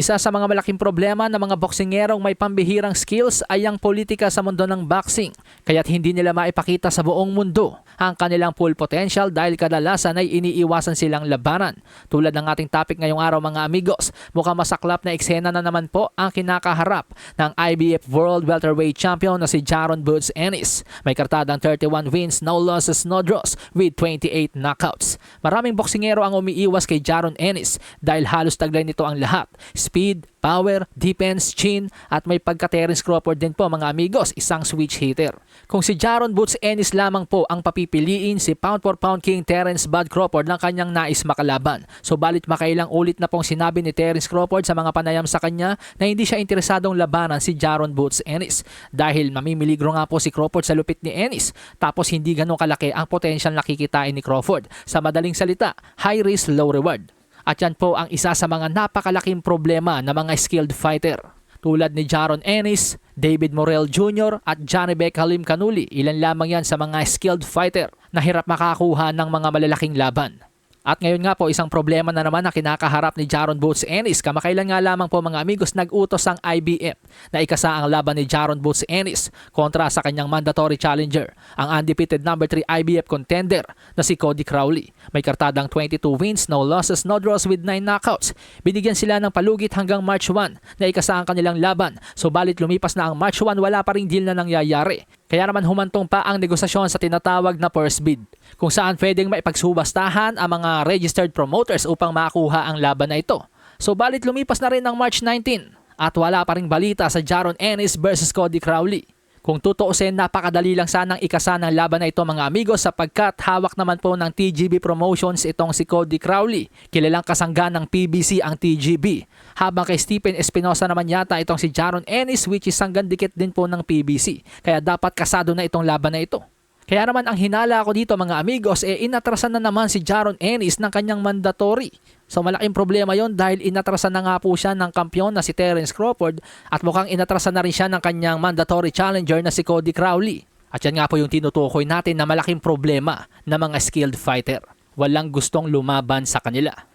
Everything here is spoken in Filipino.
Isa sa mga malaking problema ng mga boksingerong may pambihirang skills ay ang politika sa mundo ng boxing, kaya't hindi nila maipakita sa buong mundo ang kanilang full potential dahil kadalasan ay iniiwasan silang labanan. Tulad ng ating topic ngayong araw mga amigos, mukhang masaklap na eksena na naman po ang kinakaharap ng IBF World Welterweight Champion na si Jaron Boots Ennis. May kartadang 31 wins, no losses, no draws with 28 knockouts. Maraming boksingero ang umiiwas kay Jaron Ennis dahil halos taglay nito ang lahat. Speed, power, defense, chin at may pagka-Terence Crawford din po mga amigos, isang switch hitter. Kung si Jaron Boots Ennis lamang po ang papipiliin si pound for pound king Terence Bud Crawford ng kanyang nais makalaban. So balit makailang ulit na pong sinabi ni Terence Crawford sa mga panayam sa kanya na hindi siya interesadong labanan si Jaron Boots Ennis dahil mamimiligro nga po si Crawford sa lupit ni Ennis tapos hindi ganun kalaki ang potential nakikitain ni Crawford. Sa madaling salita, high risk, low reward. At yan po ang isa sa mga napakalaking problema ng mga skilled fighter. Tulad ni Jaron Ennis, David Morel Jr. at Johnny Beck Halim Kanuli, ilan lamang yan sa mga skilled fighter na hirap makakuha ng mga malalaking laban. At ngayon nga po isang problema na naman na kinakaharap ni Jaron Boots Ennis. Kamakailan nga lamang po mga amigos nag-utos ang IBF na ikasa ang laban ni Jaron Boots Ennis kontra sa kanyang mandatory challenger, ang undefeated number 3 IBF contender na si Cody Crowley. May kartadang 22 wins, no losses, no draws with 9 knockouts. Binigyan sila ng palugit hanggang March 1 na ikasa ang kanilang laban. Subalit lumipas na ang March 1 wala pa ring deal na nangyayari. Kaya naman humantong pa ang negosasyon sa tinatawag na first bid kung saan pwedeng maipagsubastahan ang mga registered promoters upang makuha ang laban na ito. So balit lumipas na rin ng March 19 at wala pa ring balita sa Jaron Ennis versus Cody Crowley. Kung tutuusin, napakadali lang sanang ikasa ng laban na ito mga amigos sapagkat hawak naman po ng TGB Promotions itong si Cody Crowley. Kilalang kasangga ng PBC ang TGB. Habang kay Stephen Espinosa naman yata itong si Jaron Ennis which is sanggan dikit din po ng PBC. Kaya dapat kasado na itong laban na ito. Kaya naman ang hinala ko dito mga amigos eh inatrasan na naman si Jaron Ennis ng kanyang mandatory. So malaking problema yon dahil inatrasan na nga po siya ng kampyon na si Terence Crawford at mukhang inatrasan na rin siya ng kanyang mandatory challenger na si Cody Crowley. At yan nga po yung tinutukoy natin na malaking problema ng mga skilled fighter. Walang gustong lumaban sa kanila.